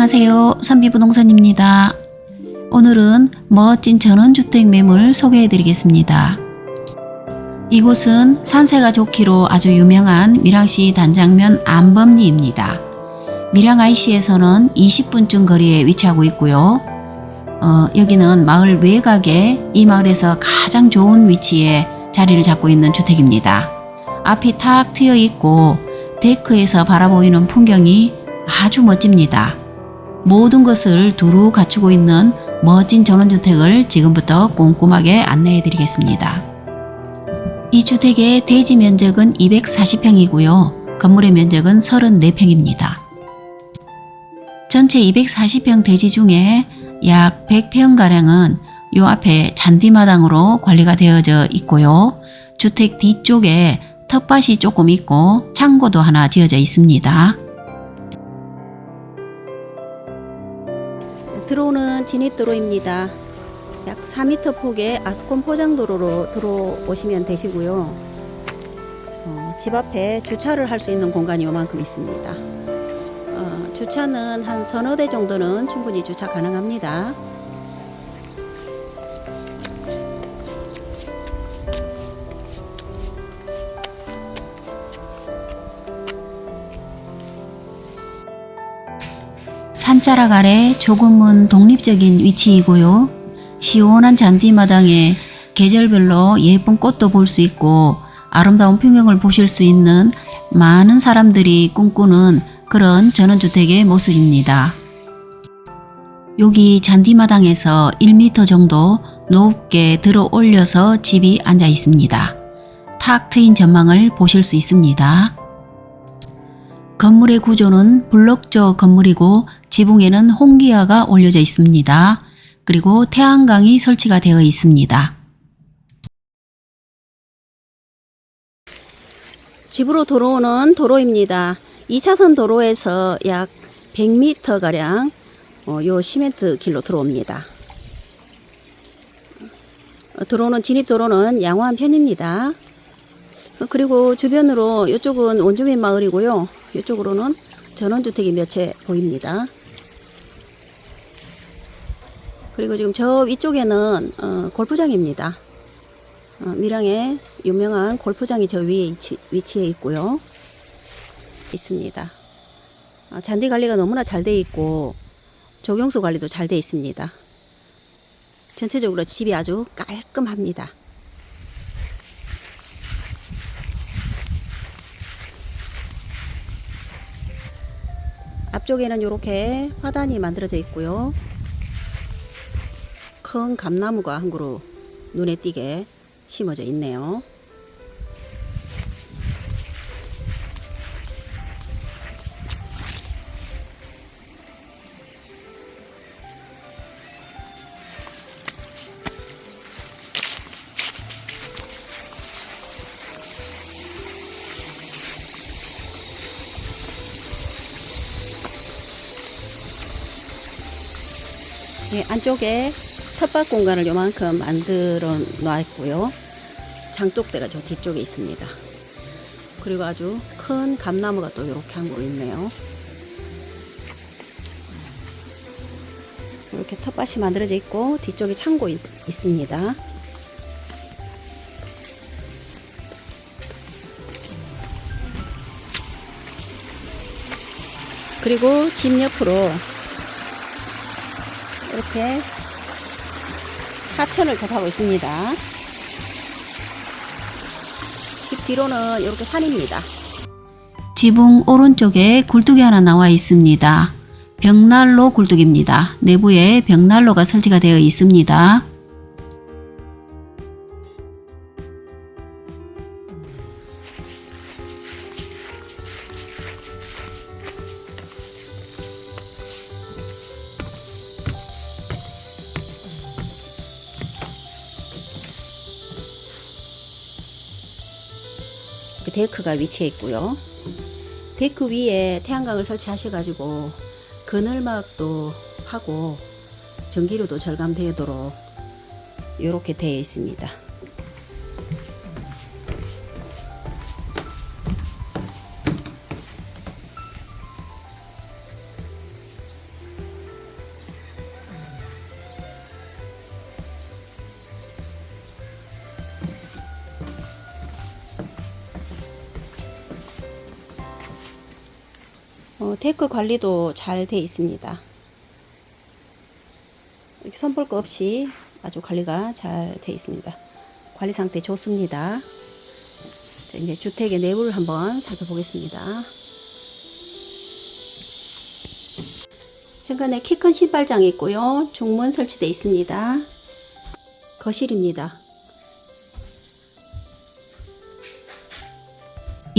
안녕하세요. 선비부동산입니다. 오늘은 멋진 전원주택 매물 소개해 드리겠습니다. 이곳은 산세가 좋기로 아주 유명한 밀양시 단장면 안범리입니다. 밀양 IC에서는 20분쯤 거리에 위치하고 있고요. 어, 여기는 마을 외곽에 이 마을에서 가장 좋은 위치에 자리를 잡고 있는 주택입니다. 앞이 탁 트여 있고 데크에서 바라보이는 풍경이 아주 멋집니다. 모든 것을 두루 갖추고 있는 멋진 전원주택을 지금부터 꼼꼼하게 안내해 드리겠습니다. 이 주택의 대지 면적은 240평이고요. 건물의 면적은 34평입니다. 전체 240평 대지 중에 약 100평가량은 요 앞에 잔디마당으로 관리가 되어져 있고요. 주택 뒤쪽에 텃밭이 조금 있고 창고도 하나 지어져 있습니다. 진입도로입니다. 약 4m 폭의 아스콘 포장도로로 들어오시면 되시고요. 어, 집 앞에 주차를 할 수 있는 공간이 요만큼 있습니다. 어, 주차는 한 서너 대 정도는 충분히 주차 가능합니다. 산자락 아래 조금은 독립적인 위치이고요. 시원한 잔디마당에 계절별로 예쁜 꽃도 볼 수 있고 아름다운 풍경을 보실 수 있는 많은 사람들이 꿈꾸는 그런 전원주택의 모습입니다. 여기 잔디마당에서 1m 정도 높게 들어 올려서 집이 앉아 있습니다. 탁 트인 전망을 보실 수 있습니다. 건물의 구조는 블록조 건물이고 지붕에는 홍기화가 올려져 있습니다. 그리고 태양광이 설치가 되어 있습니다. 집으로 들어오는 도로입니다. 2차선 도로에서 약 100m가량 어, 요 시멘트 길로 들어옵니다. 어, 들어오는 진입도로는 양호한 편입니다. 어, 그리고 주변으로 이쪽은 원주민 마을이고요. 이쪽으로는 전원주택이 몇 채 보입니다. 그리고 지금 저 위쪽에는 어, 골프장입니다. 어, 밀양의 유명한 골프장이 저 위에 위치, 위치해 있고요. 있습니다. 아, 잔디 관리가 너무나 잘 돼 있고 조경수 관리도 잘 돼 있습니다. 전체적으로 집이 아주 깔끔합니다. 앞쪽에는 이렇게 화단이 만들어져 있고요. 큰 감나무가 한 그루 눈에 띄게 심어져 있네요. 예, 안쪽에 텃밭 공간을 요만큼 만들어 놨고요. 장독대가 저 뒤쪽에 있습니다. 그리고 아주 큰 감나무가 또 이렇게 한 그루 있네요. 이렇게 텃밭이 만들어져 있고 뒤쪽에 창고 있, 있습니다. 그리고 집 옆으로 이렇게 하천을 접하고 있습니다. 집 뒤로는 이렇게 산입니다. 지붕 오른쪽에 굴뚝이 하나 나와 있습니다. 벽난로 굴뚝입니다. 내부에 벽난로가 설치가 되어 있습니다. 그 데크가 위치해 있고요. 데크 위에 태양광을 설치하셔가지고 그늘막도 하고 전기료도 절감되도록 이렇게 되어 있습니다. 어, 데크 관리도 잘 돼 있습니다. 이렇게 손볼 거 없이 아주 관리가 잘 돼 있습니다. 관리 상태 좋습니다. 자, 이제 주택의 내부를 한번 살펴보겠습니다. 현관에 키 큰 신발장이 있고요. 중문 설치되어 있습니다. 거실입니다.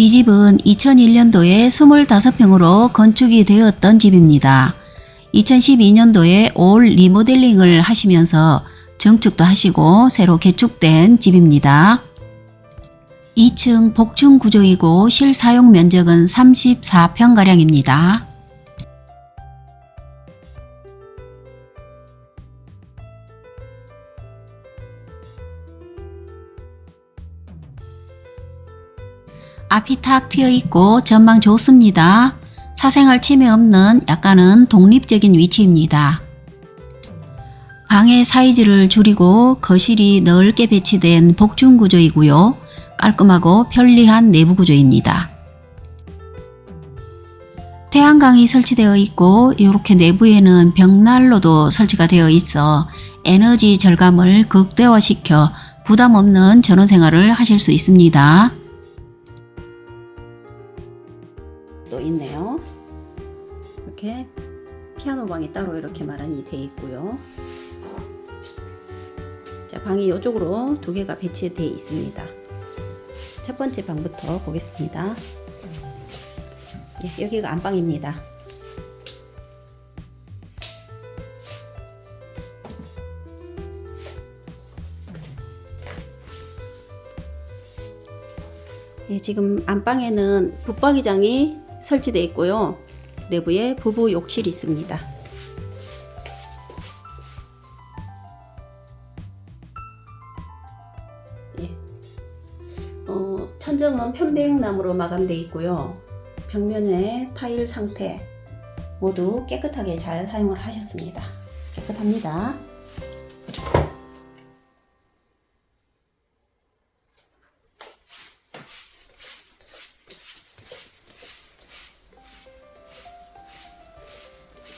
이 집은 2001년도에 25평으로 건축이 되었던 집입니다. 2012년도에 올 리모델링을 하시면서 정축도 하시고 새로 개축된 집입니다. 2층 복층 구조이고 실사용 면적은 34평가량입니다. 앞이 탁 트여 있고 전망 좋습니다. 사생활 침해 없는 약간은 독립적인 위치입니다. 방의 사이즈를 줄이고 거실이 넓게 배치된 복층 구조이고요. 깔끔하고 편리한 내부 구조입니다. 태양광이 설치되어 있고 이렇게 내부에는 벽난로도 설치가 되어 있어 에너지 절감을 극대화시켜 부담 없는 전원 생활을 하실 수 있습니다. 피아노 방이 따로 이렇게 마련이 되어 있고요. 자, 방이 이쪽으로 두 개가 배치되어 있습니다. 첫 번째 방부터 보겠습니다. 예, 여기가 안방입니다. 예, 지금 안방에는 붙박이장이 설치되어 있고요. 내부에 부부 욕실이 있습니다. 예. 어, 천정은 편백나무로 마감되어 있고요. 벽면의 타일 상태 모두 깨끗하게 잘 사용을 하셨습니다. 깨끗합니다.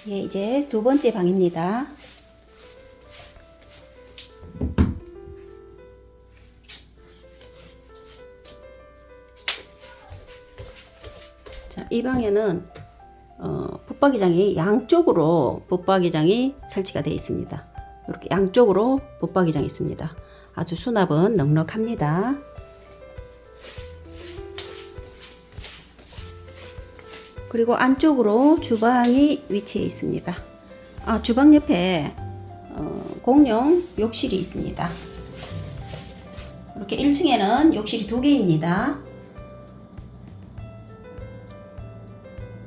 예, 이제 두 번째 방입니다. 자, 이 방에는 어, 붙박이장이 양쪽으로 붙박이장이 설치가 되어 있습니다. 이렇게 양쪽으로 붙박이장이 있습니다. 아주 수납은 넉넉합니다. 그리고 안쪽으로 주방이 위치해 있습니다. 아, 주방 옆에 어, 공용 욕실이 있습니다. 이렇게 1층에는 욕실이 두 개입니다.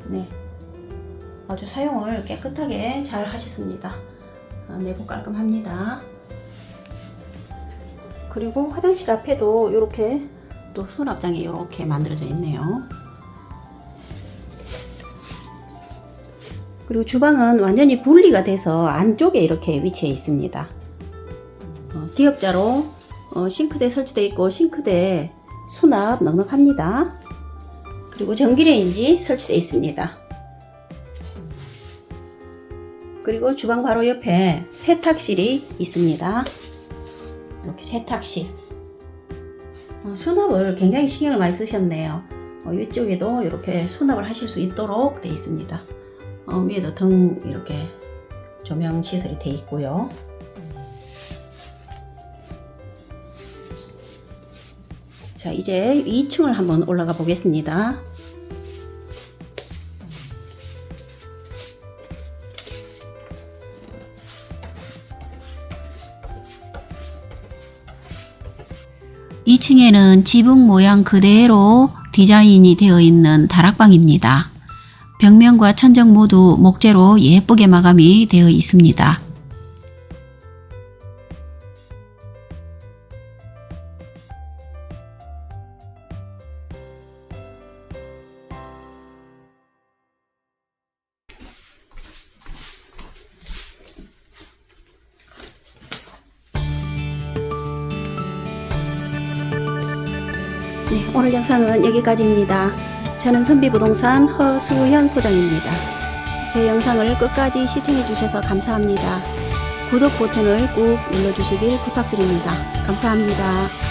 네. 아주 사용을 깨끗하게 잘 하셨습니다. 아, 내부 깔끔합니다. 그리고 화장실 앞에도 이렇게 또 수납장이 이렇게 만들어져 있네요. 그리고 주방은 완전히 분리가 돼서 안쪽에 이렇게 위치해 있습니다. 어, 기역자로 어, 싱크대 설치되어 있고 싱크대 수납 넉넉합니다. 그리고 전기레인지 설치되어 있습니다. 그리고 주방 바로 옆에 세탁실이 있습니다. 이렇게 세탁실. 어, 수납을 굉장히 신경을 많이 쓰셨네요. 어, 이쪽에도 이렇게 수납을 하실 수 있도록 되어 있습니다. 어, 위에도 등 이렇게 조명 시설이 되어 있고요. 자, 이제 2층을 한번 올라가 보겠습니다. 이층에는 지붕 모양 그대로 디자인이 되어 있는 다락방입니다. 벽면과 천정 모두 목재로 예쁘게 마감이 되어 있습니다. 네, 오늘 영상은 여기까지입니다. 저는 선비부동산 허수현 소장입니다. 제 영상을 끝까지 시청해 주셔서 감사합니다. 구독 버튼을 꾹 눌러주시길 부탁드립니다. 감사합니다.